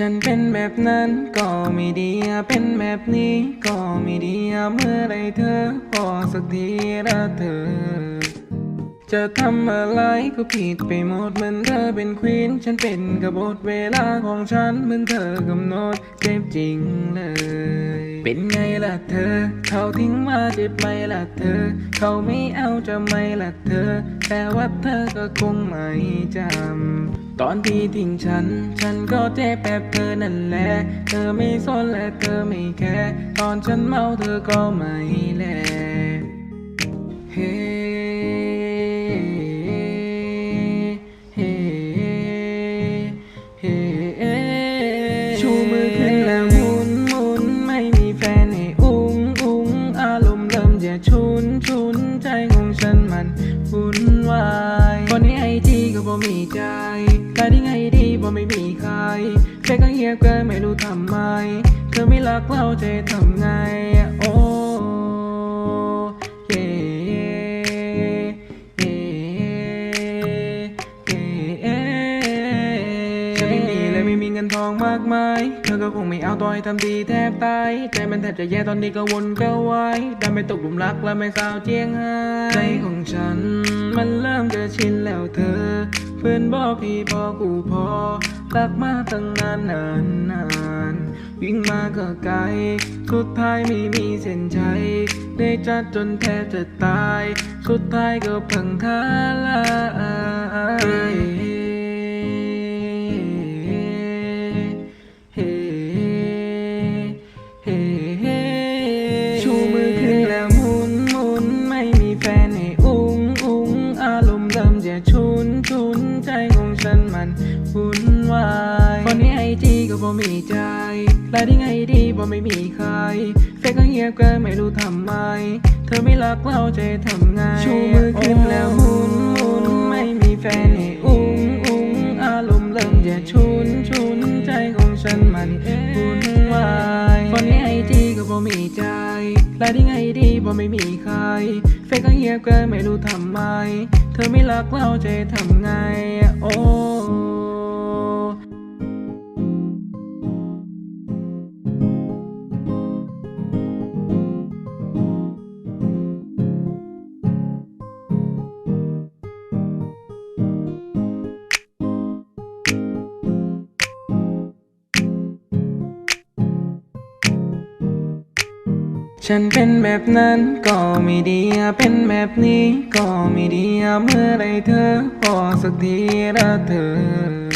ฉันเป็นแบบนั้นก็ไม่ดีเป็นแบบนี้ก็ไม่ดีเมื่อไรเธอพอสักทีละเธอ จะทำอะไรก็ผิดไปหมดเหมือนเธอเป็นควีนฉันเป็นกบฏเวลาของฉันเหมือนเธอกำหนดเจ็บจริงเลย เป็นไงล่ะเธอ เขาทิ้งมาเจ็บไหมล่ะเธอ เขาไม่เอาจะไหมล่ะเธอ แต่ว่าเธอก็คงไม่จำ ตอนที่ทิ้งฉัน ฉันก็เจ็บแบบเธอนั่นแหละ เธอไม่สนและเธอไม่แคร์ตอนฉันเมาเธอก็ไม่แลเฮ้เฮ้เฮ้ชูมือขึ้นแล้วหมุนหมุนไม่มีแฟนให้อุ้งอุ้งอารมณ์เริ่มจะชุนชุนใจของฉันมันวุ่นวายตอนนี้ไอจีก็บ่มีใจ แต่ที่ไม่มีใครแค่ก็เงียบเกินไม่รู้ทำไม เธอไม่รักเราจะทำไง โอ้เย่เย่เย่เย่ฉันไม่มีเลยไม่มีเงินทองมากมาย เธอก็คงไม่เอาต่อให้ทำดีแทบตาย ใจมันแทบจะแย่ตอนนี้ก็วนก็วายได้ไม่ตกหลุมรักและไม่สาวเจียงไฮ้ใจของฉัน มันเริ่มจะชินแล้วเธอ เพื่อนบอกพี่พอกูพอรักมาตั้งนานนานนานวิ่งมาก็ไกล สุดท้ายไม่มีเส้นชัยได้จัดจนแทบจะตาย สุดท้ายก็พังทลาย วุ่นวายตอนนี้ไอจีก็บ่มีใจและที่ไงดีบ่ไม่มีใครแฟนก็เงียบเกินไม่รู้ทำไม เธอไม่รักเราจะทำไงชูมือขึ้นแล้วหมุนหมุนไม่มีแฟนให้อุ้งอุ้งอารมณ์เริ่มจะชุนชุนใจของฉันมันวุ่นวายตอนนี้ไอจีก็บ่มีใจและที่ไงดีบ่ไม่มีใครแฟนก็เงียบเกินไม่รู้ทำไม เธอไม่รักเราจะทำไงโอ้ ฉันเป็นแบบนั้นก็ไม่ดีเป็นแบบนี้ก็ไม่ดีเมื่อไรเธอพอสักทีละเธอ